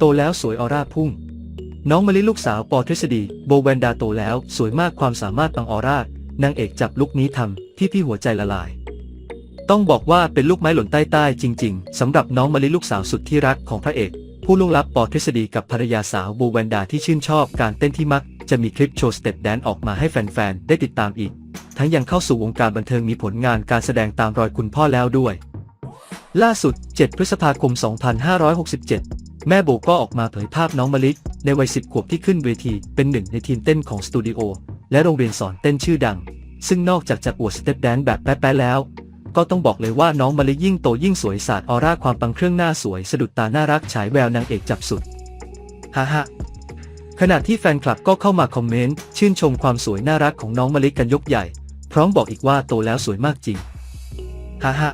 โตแล้วสวยออร่าพุ่ง น้องมะลิลูกสาวปอทฤษฎีโบแวนดาโตแล้วสวยมากความสามารถปังออร่านางเอกจับลุกนี้ทำที่พี่หัวใจละลาย ต้องบอกว่าเป็นลูกไม้หล่นใต้ใต้จริง ๆสำหรับน้องมะลิลูกสาวสุดที่รักของพระเอก ผู้ล่วงลับปอทฤษฎีกับภรรยาสาวโบแวนดาที่ชื่นชอบการเต้นที่มัก จะมีคลิปโชว์สเต็ปแดนออกมาให้แฟนๆได้ติดตามอีก ทั้งยังเข้าสู่วงการบันเทิงมีผลงานการแสดงตามรอยคุณพ่อแล้วด้วย ล่าสุด 7 พฤษภาคม 2567 แม่โบก็ออกมาเผยภาพน้องมะลิในวัย10ขวบที่ขึ้นเวทีเป็นหนึ่งในทีมเต้นของสตูดิโอและโรงเรียนสอนเต้นชื่อดัง ซึ่งนอกจากจะอวดสเต็ปแดนซ์แบบแป๊ะๆแล้ว ก็ต้องบอกเลยว่าน้องมะลิยิ่งโตยิ่งสวยสาดออร่าความปังเครื่องหน้าสวยสะดุดตาน่ารักฉายแววนางเอกจับสุดฮ่าฮ่าขณะที่แฟนคลับก็เข้ามาคอมเมนต์ชื่นชมความสวยน่ารักของน้องมะลิกันยกใหญ่ พร้อมบอกอีกว่าโตแล้วสวยมากจริงฮ่าฮ่า